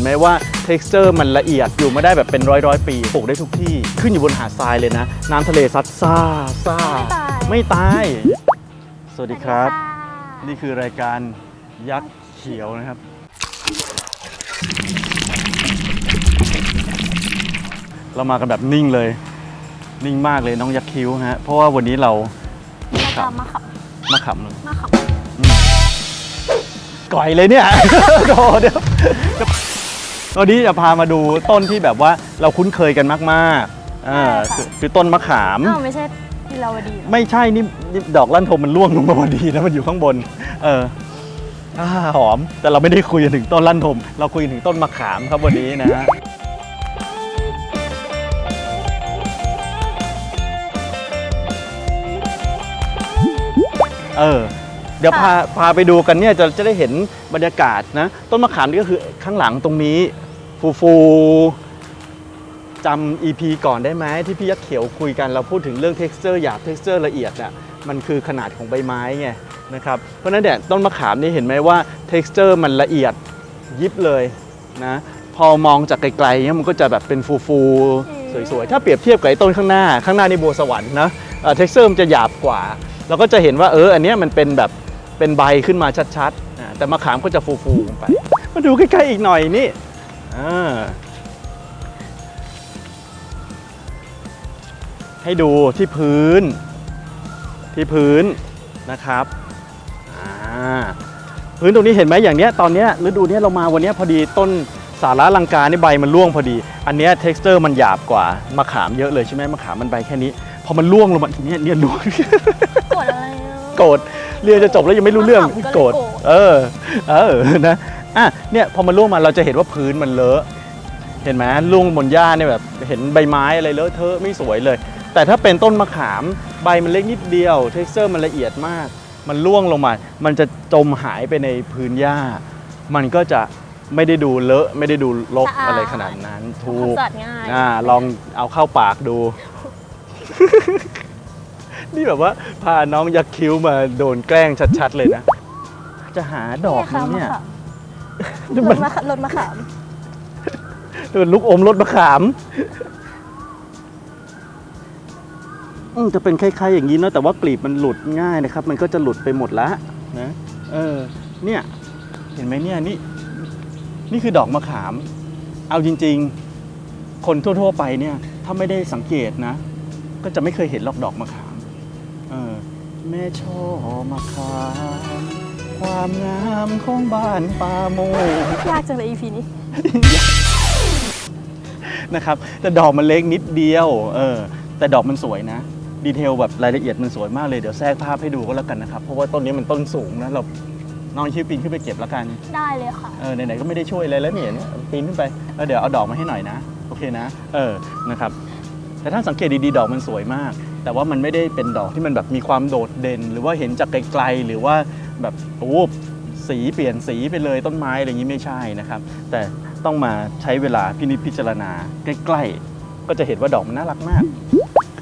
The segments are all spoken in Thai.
นไหมว่า t e x t อร์มันละเอียดอยู่มาได้แบบเป็นร้อยร้อยๆปีปลูกได้ทุกที่ ขึ้นอยู่บนหาดทรายเลยนะ น้ำทะเลซัดซ่าซ่า ไม่ตายไม่ตายสวัสดีครับสวัสนี่คือรายการยักษ์เขียวนะครับ เรามากันแบบนิ่งเลย นิ่งมากเลยน้องยักษ์คิ้วฮะ เพราะว่าวันนี้เราดีค่ะมาขับมาขำเลยมาขับก่อยเลยเนี่ย โดเดี๋ยว วันนี้จะพามาดูต้นที่แบบว่าเราคุ้นเคยกันมากๆอ่าคือคือต้นมะขาม อ้าวไม่ใช่ลีลาวดีเหรอไม่ใช่นี่นี่ดอกลั่นทมมันร่วงลงมาพอดีนะมันอยู่ข้างบน เอออาหอม แต่เราไม่ได้คุยกันถึงต้นลั่นทม เราคุยกันถึงต้นมะขามครับวันนี้นะฮะ เออ เดี๋ยวพาพาไปดูกันเนี่ยจะจะได้เห็นบรรยากาศนะ ต้นมะขามนี่ก็คือข้างหลังตรงนี้ ฟูฟูจำ EP ก่อนได้ไหมที่พี่ยักษ์เขียวคุยกันเราพูดถึงเรื่อง texture หยาบ texture ละเอียดอะมันคือขนาดของใบไม้ไงนะครับเพราะฉะนั้นเนี่ยต้นมะขามนี่เห็นไหมว่า texture มันละเอียดยิบเลยนะพอมองจากไกลๆเนี่ยมันก็จะแบบเป็นฟูฟูๆสวยๆ ถ้าเปรียบเทียบกับไอ้ต้นข้างหน้า ข้างหน้านี่บัวสวรรค์นะเอ่อ texture มันจะหยาบกว่า เราก็จะเห็นว่าเอออันเนี้ยมันเป็นแบบ เป็นใบขึ้นมาชัดๆอ่าแต่มะขามก็จะฟูๆลงไป มาดูใกล้ๆอีกหน่อยนี่อ่าให้ดูที่พื้น ที่พื้นนะครับอ่าพื้นตรงนี้เห็นไหมอย่างเนี้ยตอนเนี้ยฤดูเนี้ยเรามาวันเนี้ยพอดีต้นสาระลังกานี่ใบมันร่วงพอดี อันเนี้ย texture มันหยาบกว่ามะขามเยอะเลยใช่ไหมมะขามมันใบแค่นี้ พอมันร่วงลงมาทีเนี้ยเนี่ยร่วงกดอะไรอะโกรธ เรียนจะจบแล้วยังไม่รู้เรื่องมะขามก็เลยโกรธโกรธเออ เออนะอะเนี่ยพอมันล่วงมาเราจะเห็นว่าพื้นมันเลอะเห็นไหมล่วงบนหญ้าเนี่ยแบบเห็นใบไม้อะไรเลอะเทอะไม่สวยเลย แต่ถ้าเป็นต้นมะขามใบมันเล็กนิดเดียวเท็กเจอร์มันละเอียดมาก มันล่วงลงมา มันจะจมหายไปในพื้นหญ้า มันก็จะไม่ได้ดูเลอะไม่ได้ดูรกอะไรขนาดนั้น ถูความกสะอาดง่ายอ่าลองเอาเข้าปากดู นี่แบบว่าพาน้องยักษ์คิ้วมาโดนแกล้งชัดๆเลยนะ จะหาดอกไหมเนี่ยรนี่ถมันมะขามรถมะขามโดนลูกอมรสมะขามอืมจะเป็นคล้ายๆอย่างนี้เนอะแต่ว่ากลีบมันหลุดง่ายนะครับ มันก็จะหลุดไปหมดละนะเออ เนี่ย เห็นไหมเนี่ยนี่ นี่คือดอกมะขาม เอาจริง ๆ คนทั่ว ๆ ไปเนี่ย ถ้าไม่ได้สังเกตนะ ก็จะไม่เคยเห็นหรอกดอกมะขาม เออแม่ช่อมะขามความงามของบ้านป่าโมงยากจังเลย EP นี้ นะครับ แต่ดอกมันเล็กนิดเดียว เออ แต่ดอกมันสวยนะ ดีเทลแบบรายละเอียดมันสวยมากเลย เดี๋ยวแทรกภาพให้ดูก็แล้วกันนะครับ เพราะว่าต้นนี้มันต้นสูงนะ เราน้องชื่อปีนขึ้นไปเก็บแล้วกัน ได้เลยค่ะ เออ ไหนๆ ก็ไม่ได้ช่วยอะไรแล้วเนี่ยเนี่ยปีนขึ้นไป แล้วเดี๋ยวเอาดอกมาให้หน่อยนะ โอเคนะ เออ นะครับ แต่ถ้าสังเกตดีๆ ดอกมันสวยมาก แต่ว่ามันไม่ได้เป็นดอกที่มันแบบมีความโดดเด่น หรือว่าเห็นจากไกลๆหรือว่าแบบโอ้สีเปลี่ยนสีไปเลยต้นไม้อะไรอย่างนี้ไม่ใช่นะครับ แต่ต้องมาใช้เวลาพินิจพิจารณาใกล้ๆ ก็จะเห็นว่าดอกมันน่ารักมาก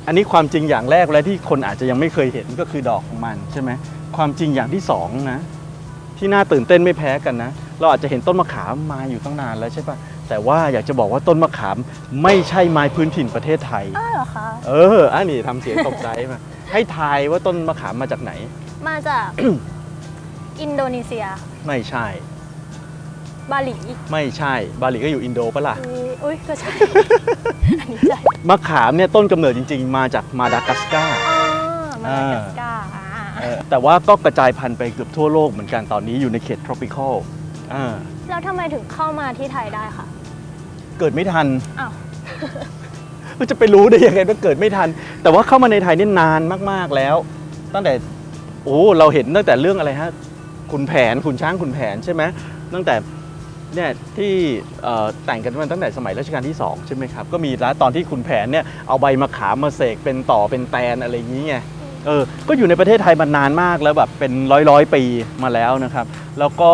อันนี้ความจริงอย่างแรกและที่คนอาจจะยังไม่เคยเห็นก็คือดอกของมันใช่ไหมความจริงอย่างที่สองนะที่น่าตื่นเต้นไม่แพ้กันนะ เราอาจจะเห็นต้นมะขามมาอยู่ตั้งนานแล้วใช่ปะแต่ว่าอยากจะบอกว่าต้นมะขามไม่ใช่ไม้พื้นถิ่นประเทศไทย อ้าวเหรอคะ เอออันนี้ทำเสียงตกใจมา ให้ทายว่าต้นมะขามมาจากไหน มาจาก อินโดนีเซีย ไม่ใช่ บาหลีไม่ใช่ บาหลีก็อยู่อินโดปะล่ะ อุ๊ยอุ้ยก็ใช่ อันนี้ใช่มะขามเนี่ยต้นกำเนิดจริง ๆ มาจากมาดากัสการ์ อ๋อมาจากกัสกาอ่า เออแต่ว่าก็กระจายพันธุ์ไปเกือบทั่วโลกเหมือนกันตอนนี้อยู่ในเขต tropical อ่าแล้วทำไมถึงเข้ามาที่ไทยได้คะเกิดไม่ทันอ้าวมันจะไปรู้ได้ยังไงว่าเกิดไม่ทัน แต่ว่าเข้ามาในไทยนี่นานมากๆแล้ว ตั้งแต่โอ้เราเห็นตั้งแต่เรื่องอะไรฮะขุนแผนขุนช้างขุนแผนใช่ไหมตั้งแต่เนี่ยที่เอ่อแต่งกันมาตั้งแต่สมัยรัชกาลที่2ใช่ไหมครับก็มีแล้วตอนที่ขุนแผนเนี่ยเอาใบมะขามมาเสกเป็นต่อเป็นแตนอะไรอย่างนี้ไงเออก็อยู่ในประเทศไทยมานานมากแล้วแบบเป็นร้อยร้อยๆปีมาแล้วนะครับ แล้วก็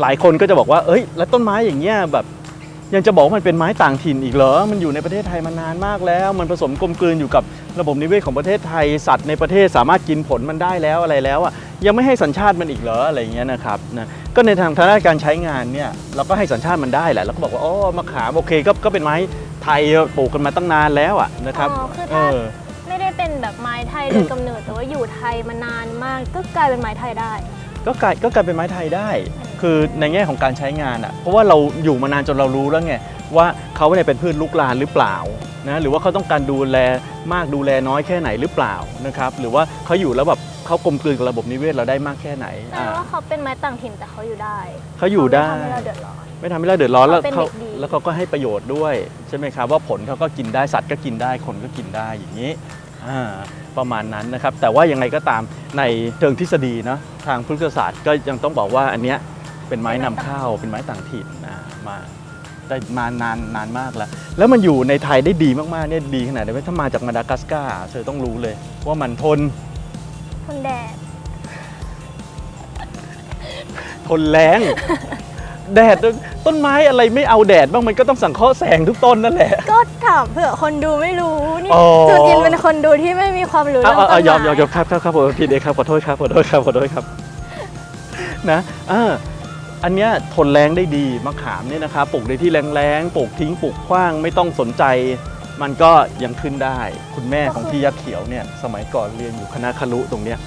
หลายคนก็จะบอกว่า เอ้ย แล้วต้นไม้อย่างเงี้ยแบบ ยังจะบอกว่ามันเป็นไม้ต่างถิ่นอีกเหรอ มันอยู่ในประเทศไทยมานานมากแล้ว มันผสมกลมกลืนอยู่กับระบบนิเวศของประเทศไทย สัตว์ในประเทศสามารถกินผลมันได้แล้วอะไรแล้วอะ ยังไม่ให้สัญชาติมันอีกเหรออะไรอย่างเงี้ยนะครับนะ ก็ในทางทางด้านการใช้งานเนี่ยเราก็ให้สัญชาติมันได้แหละเราก็บอกว่า อ๋อ มะขามโอเคก็ก็เป็นไม้ไทยปลูกกันมาตั้งนานแล้วอะนะครับ อ๋อคือเอถ้า อ ไม่ได้เป็นแบบไม้ไทยโดยกำเนิดแต่ว่าอยู่ไทยมานานมากก็กลายเป็นไม้ไทยได้ ก็กลายก็กลายเป็นไม้ไทยได้ คือในแง่ของการใช้งานอะเพราะว่าเราอยู่มานานจนเรารู้แล้วไงว่าเขาเนี่ยเป็นพืชลุกลานหรือเปล่านะหรือว่าเขาต้องการดูแลมากดูแลน้อยแค่ไหนหรือเปล่านะครับหรือว่าเขาอยู่แล้วแบบเขากลมกลืนกับระบบนิเวศเราได้มากแค่ไหนแปลอ่าว่าเขาเป็นไม้ต่างถิ่นแต่เขาอยู่ได้เขาอยู่ได้ เขาม่ทำให้เราเดือดร้อน ไม่ทำให้เราเดือดร้อนแล้วเขาเป็นเขาเด็กดี แล้วเขาก็ให้ประโยชน์ด้วยใช่ไหมครับว่าผลเขาก็กินได้สัตว์ก็กินได้คนก็กินได้อย่างนี้อ่าประมาณนั้นนะครับ แต่ว่ายังไงก็ตามในเชิงทฤษฎีเนาะทางพฤกษศาสตร์ก็ยังต้องบอกว่าอันเนี้ย เป็นไม้นำเข้า เป็นไม้ต่างถิ่นนะมาได้มานานนานมากแล้ว แล้วมันอยู่ในไทยได้ดีมากๆเนี่ยดีขนาดไหนถ้ามาจากมาดากัสการ์เธอต้องรู้เลย ว่ามันทนทนแดดทนแรงแดดต้นไม้อะไรไม่เอาแดดบ้างมันก็ต้องสังเคราะห์แสงทุกต้นนั่นแหละ ก็ถามเผื่อคนดูไม่รู้นี่อ๋อจุดยินเป็นคนดูที่ไม่มีความรู้เอาเรื่องเอาต้เอานยอมยอมยอมไม้ครับครับครับผมผิดเองครับขอโทษครับขอโทษครับขอโทษครับนะอ่า อันเนี้ยทนแรงได้ดีมะขามเนี่ยนะครับปลูกในที่แรงๆปลูกทิ้งปลูกขว้างไม่ต้องสนใจ มันก็ยังขึ้นได้ คุณแม่ของพี่ยักษ์เขียวเนี่ยสมัยก่อนเรียนอยู่คณะครุตรงเนี้ย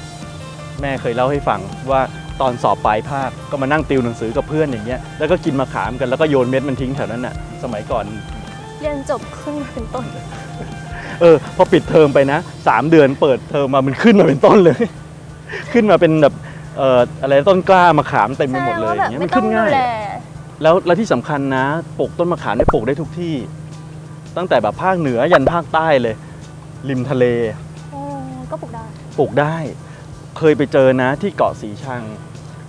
แม่เคยเล่าให้ฟังว่าตอนสอบปลายภาคก็มานั่งติวหนังสือกับเพื่อนอย่างเงี้ยแล้วก็กินมะขามกันแล้วก็โยนเม็ดมันทิ้งแถวนั้นน่ะสมัยก่อน เรียนจบขึ้นมาเป็นต้น เออพอปิดเทอมไปนะสามเดือนเปิดเทอมมามันขึ้นมาเป็นต้นเลย ขึ้นมาเป็นแบบ เอ่ออะไรต้นกล้ามะขามเต็มไปหมดเลยอย่างเงี้ยไม่มันต้อขึ้งนดูง่ายแลแล้วแล้วที่สำคัญนะปลูกต้นมะขามเนี่ยปลูกได้ทุกที่ ตั้งแต่แบบภาคเหนือยันภาคใต้เลย ริมทะเลโอ้ก็ปลูกได้ปลูกได้ เคยไปเจอนะที่เกาะสีชัง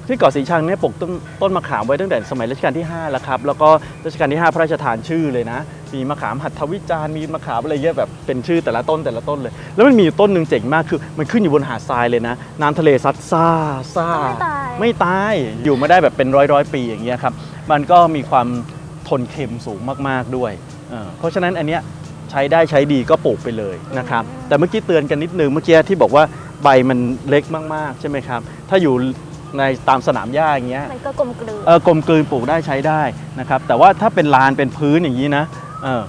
ที่เกาะสีชังเนี่ยปลูกต้นต้นมะขามไว้ตั้งแต่สมัยรัชกาลที่ 5 แล้วครับ แล้วก็รัชกาลที่ 5 พระราชทานชื่อเลยนะ มีมะขามหัตถวิจารณ์มีมะขามอะไรเงี้ยแบบเป็นชื่อแต่ละต้นแต่ละต้นเลย แล้วมันมีอยู่ต้นหนึ่งเจ๋งมากคือ มันขึ้นอยู่บนหาดทรายเลยนะ น้ำทะเลซัดซ่าซ่าไม่ตาย ไม่ตายอยู่มาได้แบบเป็นร้อยร้อยๆปีอย่างเงี้ยครับมันก็มีความทนเค็มสูงมากๆด้วยเออเพราะฉะนั้นอันเนี้ยใช้ได้ใช้ดีก็ปลูกไปเลยนะครับ แต่เมื่อกี้เตือนกันนิดนึงเมื่อกี้ที่บอกว่าใบมันเล็กมากๆใช่ไหมครับ ถ้าอยู่ในตามสนามหญ้าอย่างเงี้ยมันก็กลมกลืน เออกลมกลืนปลูกได้ใช้ได้นะครับ แต่ว่าถ้าเป็นลานเป็นพื้นอย่างนี้นะ เออ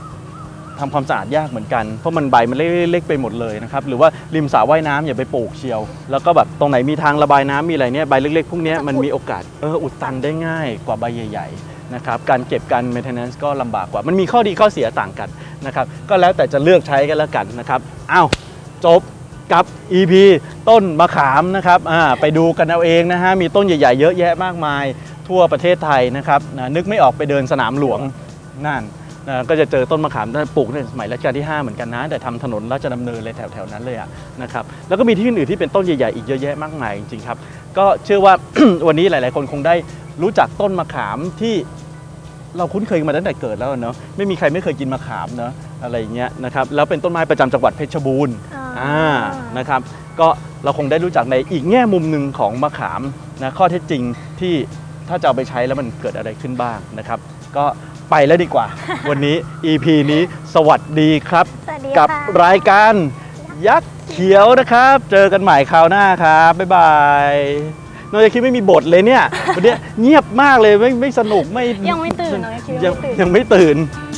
ทำความสะอาดยากเหมือนกัน เพราะมันใบมันเล็กๆไปหมดเลยนะครับ หรือว่าริมสระว่ายน้ำอย่าไปปลูกเชียว แล้วก็แบบตรงไหนมีทางระบายน้ำมีอะไรเนี่ยใบเล็กๆพวกเนี้ยมันมีโอกาสเอออุดตันได้ง่ายกว่าใบใหญ่ ๆนะครับ การเก็บการ maintenance ก็ลำบากกว่า มันมีข้อดีข้อเสียต่างกันนะครับ ก็แล้วแต่จะเลือกใช้กันแล้วกันนะครับอ้าวจบกับ EP ต้นมะขามนะครับอ่าไปดูกันเอาเองนะฮะ มีต้นใหญ่ๆเยอะแยะมากมาย ทั่วประเทศไทยนะครับนะนึกไม่ออกไปเดินสนามหลวงนั่น นะก็จะเจอต้นมะขามที่ปลูกในสมัยรัชกาลที่ 5 เหมือนกันนะ แต่ทำถนนราชดำเนินเลยแถวๆนั้นเลยอะนะครับแล้วก็มีที่อื่นๆที่เป็นต้นใหญ่ๆอีกเยอะแยะมากมายจริงๆครับ ก็เชื่อว่า วันนี้หลายๆ คนคงได้รู้จักต้นมะขามที่เราคุ้นเคยมาตั้งแต่เกิดแล้วเนาะไม่มีใครไม่เคยกินมะขามเนาะอะไรอย่างเงี้ยนะครับแล้วเป็นต้นไม้ประจำจังหวัดเพชรบูรณ์อ่านะครับก็เราคงได้รู้จักในอีกแง่มุมหนึ่งของมะขามนะข้อเท็จจริงที่ถ้าจะเอาไปใช้แล้วมันเกิดอะไรขึ้นบ้างนะครับ ก็ ไปแล้วดีกว่า วันนี้ EP นี้สวัสดีครับ สวัสดีกับค่ะ รายการยักษ์เขียวนะครับ เจอกันใหม่คราวหน้าครับ บ๊ายบายน้องจะคิดไม่มีบทเลยเนี่ย วันเนี้ยเงียบมากเลยไม่ไม่สนุกไม่ยังไม่ตื่นน้องยังคิดว่ายังไม่ตื่น ยังไม่ตื่นอ